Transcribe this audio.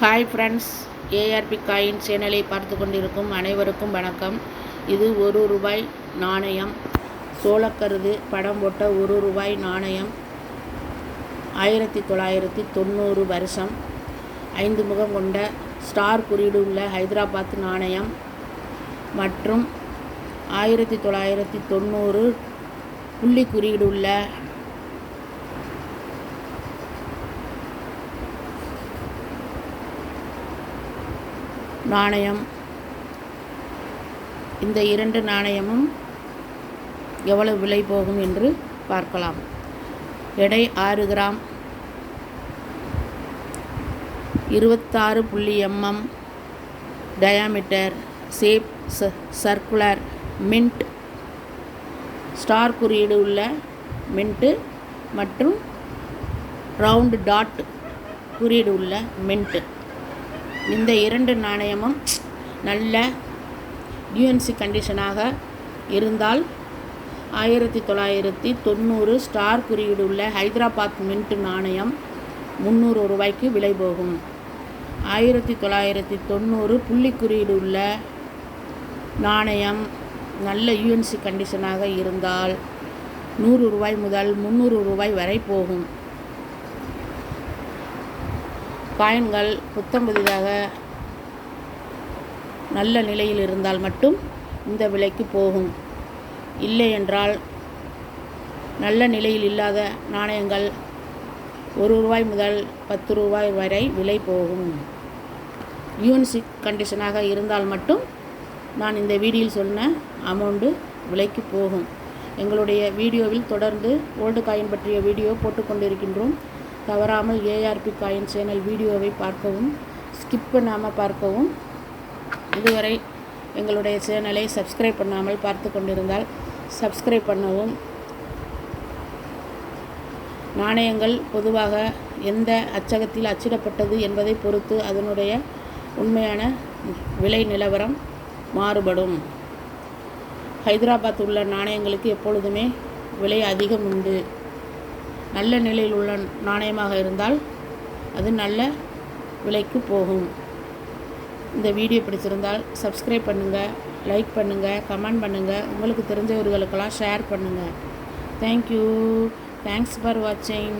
Hi friends ARP coin சேனலை பார்த்து கொண்டிருக்கும் அனைவருக்கும் வணக்கம். இது ஒரு ரூபாய் நாணயம். சோளக்கருது படம் போட்ட ஒரு ரூபாய் நாணயம். ஆயிரத்தி தொள்ளாயிரத்தி தொண்ணூறு வருஷம். ஐந்து முகம் கொண்ட ஸ்டார் குறியீடு உள்ள ஹைதராபாத் நாணயம். மற்றும் ஆயிரத்தி தொள்ளாயிரத்தி தொண்ணூறு புள்ளி குறியீடு உள்ள நாணயம். இந்த இரண்டு நாணயமும் எவ்வளவு விலை போகும் என்று பார்க்கலாம். எடை ஆறு கிராம். இருபத்தாறு புள்ளி எம்எம் டயாமீட்டர் சேப் ச சர்க்குலர் மின்ட் ஸ்டார் குறியீடு உள்ள மின்ட்டு மற்றும் ரவுண்டு டாட் குறியீடு உள்ள மின்ட்டு இந்த இரண்டு நாணயமும் நல்ல யூஎன்சி கண்டிஷனாக இருந்தால் ஆயிரத்தி தொள்ளாயிரத்தி தொண்ணூறு ஸ்டார் குறியீடு உள்ள ஹைதராபாத் மின்ட் நாணயம் முந்நூறு ரூபாய்க்கு விலை போகும். ஆயிரத்தி தொள்ளாயிரத்தி தொண்ணூறு புள்ளி குறியீடு உள்ள நாணயம் நல்ல யூஎன்சி கண்டிஷனாக இருந்தால் நூறு ரூபாய் முதல் முந்நூறு ரூபாய் வரை போகும். காயின்கள் புத்தம் புதிதாக நல்ல நிலையில் இருந்தால் மட்டும் இந்த விலைக்கு போகும். இல்லை என்றால் நல்ல நிலையில் இல்லாத நாணயங்கள் ஒரு ரூபாய் முதல் பத்து ரூபாய் வரை விலை போகும். யூனிசிக் கண்டிஷனாக இருந்தால் மட்டும் நான் இந்த வீடியோவில் சொன்ன அமௌண்ட்டு விலைக்கு போகும். எங்களுடைய வீடியோவில் தொடர்ந்து ஓல்டு காயின் பற்றிய வீடியோ போட்டுக்கொண்டிருக்கின்றோம். தவறாமல் ஏஆர்பி காயின் சேனல் வீடியோவை பார்க்கவும் ஸ்கிப் பண்ணாமல் பார்க்கவும். இதுவரை எங்களுடைய சேனலை சப்ஸ்கிரைப் பண்ணாமல் பார்த்து கொண்டிருந்தால் சப்ஸ்கிரைப் பண்ணவும். நாணயங்கள் பொதுவாக எந்த அச்சகத்தில் அச்சிடப்பட்டது என்பதை பொறுத்து அதனுடைய உண்மையான விலை நிலவரம் மாறுபடும். ஹைதராபாத் உள்ள நாணயங்களுக்கு எப்பொழுதுமே விலை அதிகம் உண்டு. நல்ல நிலையில் உள்ள நாணயமாக இருந்தால் அது நல்ல விலைக்கு போகும். இந்த வீடியோ பிடிச்சிருந்தால் சப்ஸ்கிரைப் பண்ணுங்கள் லைக் பண்ணுங்கள் கமெண்ட் பண்ணுங்கள் உங்களுக்கு தெரிஞ்சவர்களுக்கெல்லாம் ஷேர் பண்ணுங்கள் தேங்க்யூ தேங்க்ஸ் ஃபார் வாட்சிங்